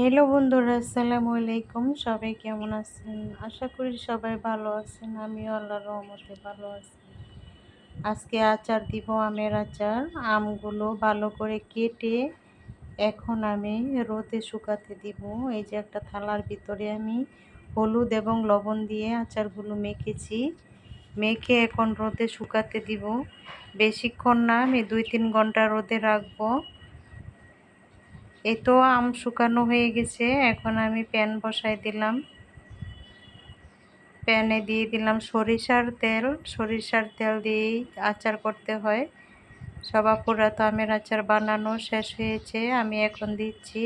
Hello বন্ধুরা, আসসালামু আলাইকুম। সবাই কেমন আছেন? আশা করি সবাই ভালো আছেন। আমিও আল্লাহর রহমতে ভালো আছি। আজকে আচার দিব আমের আচার। আমগুলো ভালো করে কেটে এখন আমি রোদে শুকাতে দিব। এই যে একটা থালার ভিতরে আমি হলুদ এবং লবণ দিয়ে আচারগুলো মেখেছি। মেখে এখন রোদে শুকাতে দিব। বেশিক্ষণ না, আমি দুই তিন ঘণ্টা রোদে রাখব। এই তো আম শুকানো হয়ে গেছে, এখন আমি প্যান বসাই দিলাম। প্যানে দিয়ে দিলাম সরিষার তেল সরিষার তেল দিয়েই আচার করতে হয়। সবাপুরা তো আমের আচার বানানো শেষ হয়েছে, আমি এখন দিচ্ছি।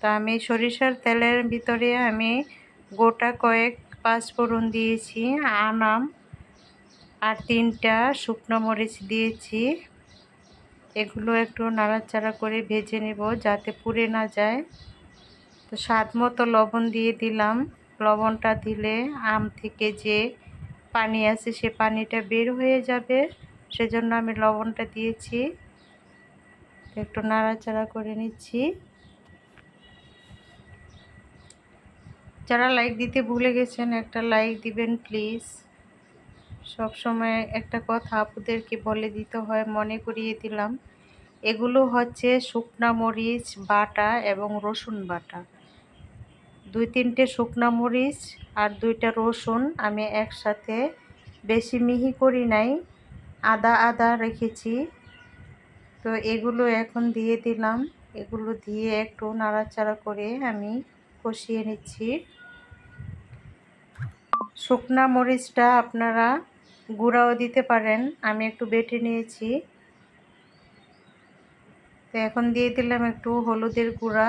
তো আমি সরিষার তেলের ভিতরে আমি গোটা কয়েক পাঁচ ফোড়ন দিয়েছি, আনাম, আর তিনটা শুকনো মরিচ দিয়েছি। এগুলো একটু নাড়াচাড়া করে ভেজে নেব যাতে পুড়ে না যায়। তো স্বাদ মতো লবণ দিয়ে দিলাম। লবণটা দিলে আম থেকে যে পানি আছে সে পানিটা বের হয়ে যাবে। সেজন্য আমি লবণটা দিয়েছি। একটু নাড়াচাড়া করে নিচ্ছি। যারা লাইক দিতে ভুলে গেছেন, একটা লাইক দিবেন, প্লিজ। সব সময় একটা কথা আপুদেরকে বলে দিতে হয়, মনে করিয়ে দিলাম। এগুলো হচ্ছে শুকনা মরিচ বাটা এবং রসুন বাটা। দুই তিনটে শুকনা মরিচ আর দুইটা রসুন আমি একসাথে বেশি মিহি করি নাই, আদা আদা রেখেছি। তো এগুলো এখন দিয়ে দিলাম। এগুলো দিয়ে একটু নাড়াচাড়া করে আমি কষিয়ে নিচ্ছি। শুকনা মরিচটা আপনারা গুঁড়াও দিতে পারেন। আমি একটু বেটে নিয়েছি। তো এখন দিয়ে দিলাম একটু হলুদের গুঁড়া।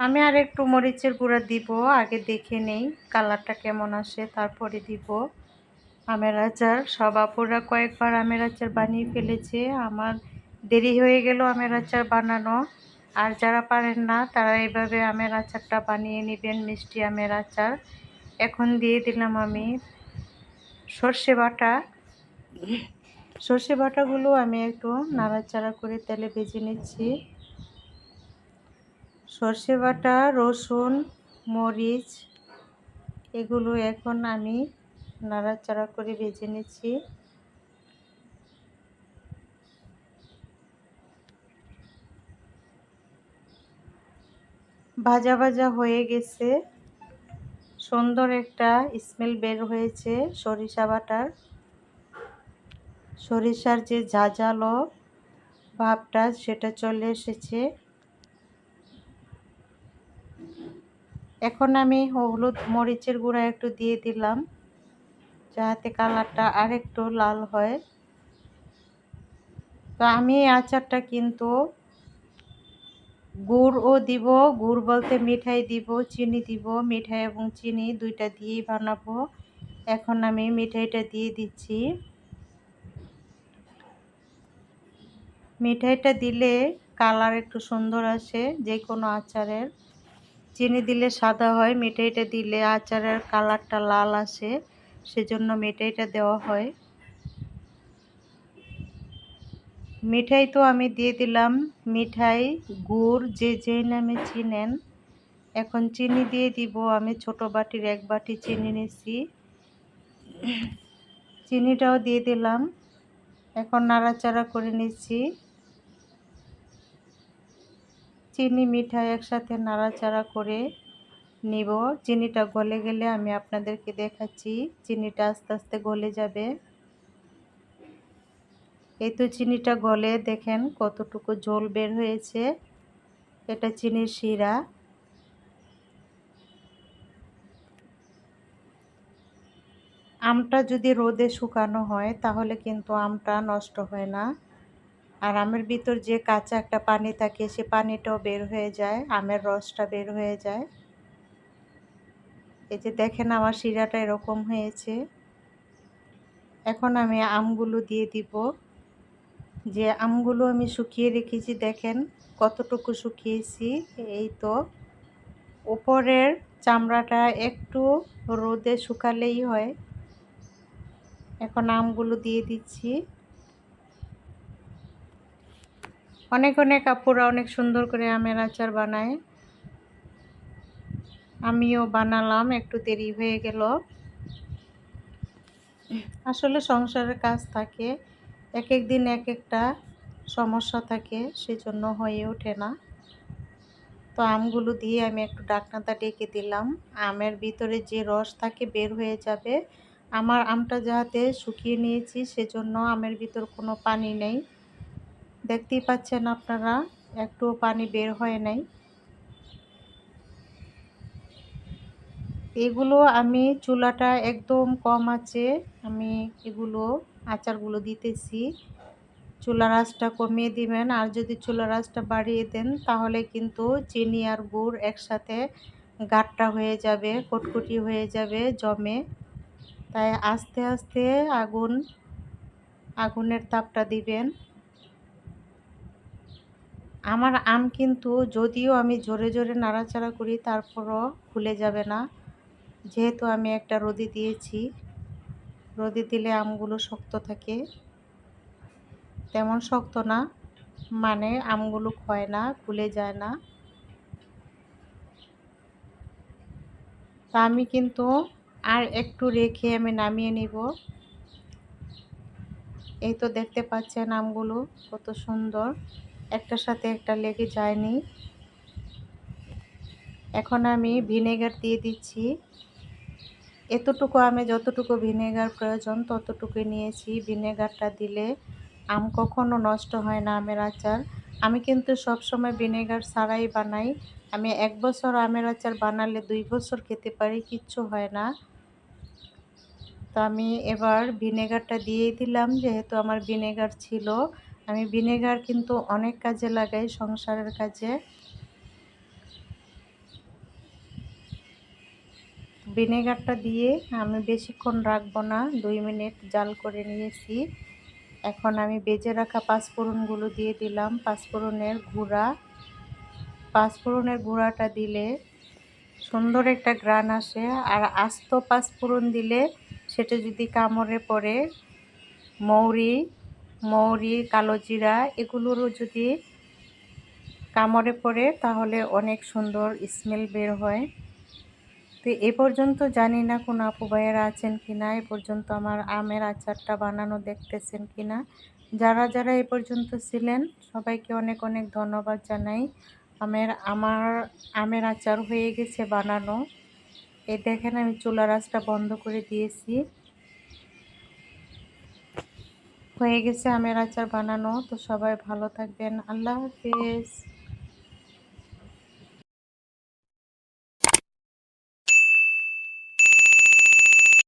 আমি আর একটু মরিচের গুঁড়া দিব, আগে দেখে নেই কালারটা কেমন আসে, তারপরে দিব। আমের আচার, সব আপুরা কয়েকবার আমের আচার বানিয়ে ফেলেছে। আমার দেরি হয়ে গেল আমের আচার বানানো। আর যারা পারেন না, তারা এভাবে আমের আচারটা বানিয়ে নেবেন, মিষ্টি আমের আচার। এখন দিয়ে দিলাম আমি সর্ষে বাটা। সর্ষে বাটাগুলো আমি একটু নাড়াচাড়া করে তেলে ভেজে নিচ্ছি। সর্ষে বাটা, রসুন, মরিচ, এগুলো এখন আমি নাড়াচাড়া করে ভেজে নিচ্ছি। ভাজা ভাজা হয়ে গেছে। সুন্দর একটা স্মেল বের হয়েছে সরিষা বাটার। সরিষার যে ঝাঁঝালো ভাবটা সেটা চলে এসেছে। এখন আমি হলুদ মরিচের গুঁড়া একটু দিয়ে দিলাম, যাতে কালারটা আর একটু লাল হয়। তো আমি আচারটা কিন্তু গুড়ও দিব, গুড় বলতে মিঠাই দিব, চিনি দিব, মিঠাই এবং চিনি দুইটা দিয়েই বানাবো। এখন আমি মিঠাইটা দিয়ে দিচ্ছি। মিঠাইটা দিলে কালার একটু সুন্দর আসে যে কোনো আচারের। চিনি দিলে সাদা হয়, মিঠাইটা দিলে আচারের কালারটা লাল আসে, সেজন্য মিঠাইটা দেওয়া হয়। মিঠাই তো আমি দিয়ে দিলাম। মিঠাই, গুড়, যে যে নামে চিনেন, এখন চিনি দিয়ে দিব। আমি ছোট বাটির এক বাটি চিনি নিছি। চিনিটাও দিয়ে দিলাম। এখন নাড়াচাড়া করে নিচ্ছি চিনি, মিঠাই একসাথে নাড়াচাড়া করে নিব। চিনিটা গলে গেলে আমি আপনাদেরকে দেখাচ্ছি। চিনিটা আস্তে আস্তে গলে যাবে। এই তো চিনিটা গলে দেখেন কতটুকু জল বের হয়েছে। এটা চিনির শিরা। আমটা যদি রোদে শুকানো হয় তাহলে কিন্তু আমটা নষ্ট হয় না। আর আমের ভিতর যে কাঁচা একটা পানি থাকে সে পানিটাও বের হয়ে যায়, আমের রসটা বের হয়ে যায়। এই যে দেখেন আমার শিরাটা এরকম হয়েছে। এখন আমি আমগুলো দিয়ে দিব। যে আমগুলো আমি শুকিয়ে রেখেছি, দেখেন কতটুকু শুকিয়েছি। এই তো উপরের চামড়াটা একটু রোদে শুকালেই হয়। এখন আমগুলো দিয়ে দিচ্ছি। অনেক অনেক আপুরা অনেক সুন্দর করে আমের আচার বানায়। আমিও বানালাম, একটু দেরি হয়ে গেল। আসলে সংসারের কাজ থাকে। এক এক দিন এক একটা সমস্যা থাকে, সেজন্য হয়ে ওঠে না। তো আমগুলো দিয়ে আমি একটু ডাকনাটা ডেকে দিলাম। আমের ভিতরে যে রস থাকে বের হয়ে যাবে। আমার আমটা যাতে শুকিয়ে নিয়েছি, সেজন্য আমের ভিতর কোনো পানি নেই। দেখতেই পাচ্ছেন আপনারা, একটুও পানি বের হয় নাই। এগুলো আমি চুলাটা একদম কম আছে, আমি এগুলো আচারগুলো দিতেছি। চুলার আঁচটা কমিয়ে দিবেন, আর যদি চুলার আঁচটা বাড়িয়ে দেন, তাহলে কিন্তু চিনি আর গুড় একসাথে গাট্টা হয়ে যাবে, কটকটি হয়ে যাবে, জমে। তাই আস্তে আস্তে আগুন, আগুনের তাপটা দিবেন। আমার আম কিন্তু যদিও আমি জোরে জোরে নাড়াচাড়া করি, তারপরও খুলে যাবে না। যেহেতু আমি একটা রদি দিয়েছি রদি দিলে আমগুলো শক্ত থাকে। তেমন শক্ত না মানে আমগুলো ক্ষয় না খুলে যায় না। তা আমি কিন্তু আর একটু রেখে আমি নামিয়ে নিব। এই তো দেখতে পাচ্ছেন আমগুলো কত সুন্দর। একটার সাথে একটা লেগে যায়নি। এখন আমি ভিনেগার দিয়ে দিচ্ছি। এতটুকু আমি যতটুকু ভিনেগার প্রয়োজন ততটুকু নিয়েছি। ভিনেগারটা দিলে আম কখনো নষ্ট হয় না আমের আচার। আমি কিন্তু সব সময় ভিনেগার ছাড়াই বানাই। আমি এক বছর আমের আচার বানালে দুই বছর খেতে পারি, কিচ্ছু হয় না। তো আমি এবার ভিনেগারটা দিয়েই দিলাম, যেহেতু আমার ভিনেগার ছিল। আমি ভিনেগার কিন্তু অনেক কাজে লাগাই সংসারের কাজে। ভিনেগারটা দিয়ে আমি বেশিক্ষণ রাখব না, দুই মিনিট জাল করে নিয়েছি। এখন আমি বেজে রাখা পাঁচফোড়নগুলো দিয়ে দিলাম। পাঁচফোড়নের গুঁড়া, পাঁচফোড়নের গুঁড়াটা দিলে সুন্দর একটা গ্রান আসে। আর আস্ত পাঁচফোড়ন দিলে সেটা যদি কামড়ে পড়ে, মৌরি মৌরি, কালো জিরা, এগুলোরও যদি কামড়ে পড়ে তাহলে অনেক সুন্দর স্মেল বের হয়। তো এ পর্যন্ত জানি না কোনো আপু ভাইয়েরা আছেন কি না এ পর্যন্ত আমার আমের আচারটা বানানো দেখতেছেন কি না যারা যারা এ পর্যন্ত ছিলেন, সবাইকে অনেক অনেক ধন্যবাদ জানাই। আমের, আমার আমের আচার হয়ে গেছে বানানো। এই দেখেন আমি চুলার আঁচটা বন্ধ করে দিয়েছি। হয়ে গেছে আমের আচার বানানো। তো সবাই ভালো থাকবেন। আল্লাহ হাফিজ।